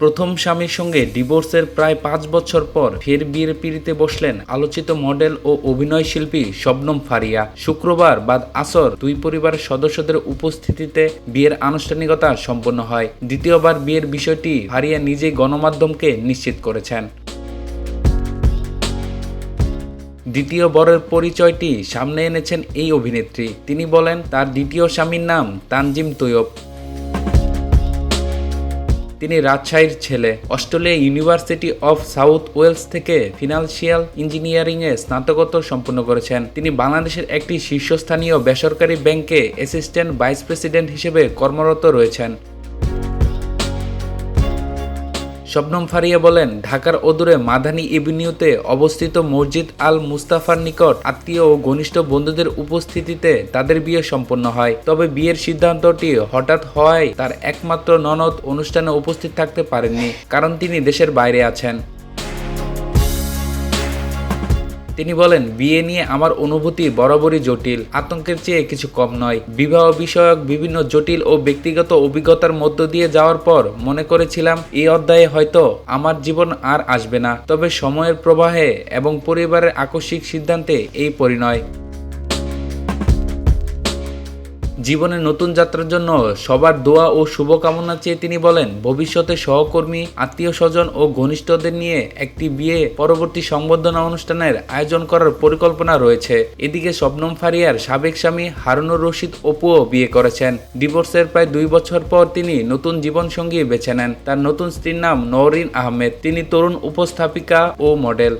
প্রথম স্বামীর সঙ্গে ডিভোর্সের প্রায় পাঁচ বছর পর ফের বিয়ের পিড়িতে বসলেন আলোচিত মডেল ও অভিনয় শিল্পী শবনম ফারিয়া। শুক্রবার বাদ আসর দুই পরিবারের সদস্যদের উপস্থিতিতে বিয়ের আনুষ্ঠানিকতা সম্পন্ন হয়। দ্বিতীয়বার বিয়ের বিষয়টি ফারিয়া নিজেই গণমাধ্যমকে নিশ্চিত করেছেন। দ্বিতীয় বরের পরিচয়টি সামনে এনেছেন এই অভিনেত্রী। তিনি বলেন, তার দ্বিতীয় স্বামীর নাম তানজিম তৈয়ব। তিনি রাজশাহীর ছেলে। Australia university of South Wales থেকে ফিনান্সিয়াল ইঞ্জিনিয়ারিংয়ে স্নাতকোত্তর সম্পন্ন করেছেন। তিনি বাংলাদেশের একটি শীর্ষস্থানীয় বেসরকারি ব্যাংকে অ্যাসিস্ট্যান্ট ভাইস প্রেসিডেন্ট হিসেবে কর্মরত রয়েছেন। শবনম ফারিয়া বলেন, ঢাকার অদূরে মাদানী এভিনিউতে অবস্থিত মসজিদ আল মুস্তাফার নিকট আত্মীয় ও ঘনিষ্ঠ বন্ধুদের উপস্থিতিতে তাদের বিয়ে সম্পন্ন হয়। তবে বিয়ের সিদ্ধান্তটি হঠাৎ হওয়ায় তার একমাত্র ননদ অনুষ্ঠানে উপস্থিত থাকতে পারেননি, কারণ তিনি দেশের বাইরে আছেন। তিনি বলেন, বিয়ে নিয়ে আমার অনুভূতি বরাবরই জটিল। আতঙ্কের চেয়ে কিছু কম নয়। বিবাহ বিষয়ক বিভিন্ন জটিল ও ব্যক্তিগত অভিজ্ঞতার মধ্য দিয়ে যাওয়ার পর মনে করেছিলাম, এই অধ্যায়ে হয়তো আমার জীবন আর আসবে না। তবে সময়ের প্রবাহে এবং পরিবারের আকস্মিক সিদ্ধান্তে এই পরিণয়। জীবনের নতুন যাত্রার জন্য সবার দোয়া ও শুভকামনা চেয়ে তিনি বলেন, ভবিষ্যতে সহকর্মী আত্মীয় স্বজন ও ঘনিষ্ঠদের নিয়ে একটি বিয়ে পরবর্তী সংবর্ধনা অনুষ্ঠানের আয়োজন করার পরিকল্পনা রয়েছে। এদিকে শবনম ফারিয়ার সাবেক স্বামী হারুনুর রশিদ অপুও বিয়ে করেছেন। ডিভোর্সের প্রায় দুই বছর পর তিনি নতুন জীবনসঙ্গী বেছে নেন। তার নতুন স্ত্রীর নাম নওরিন আহমেদ। তিনি তরুণ উপস্থাপিকা ও মডেল।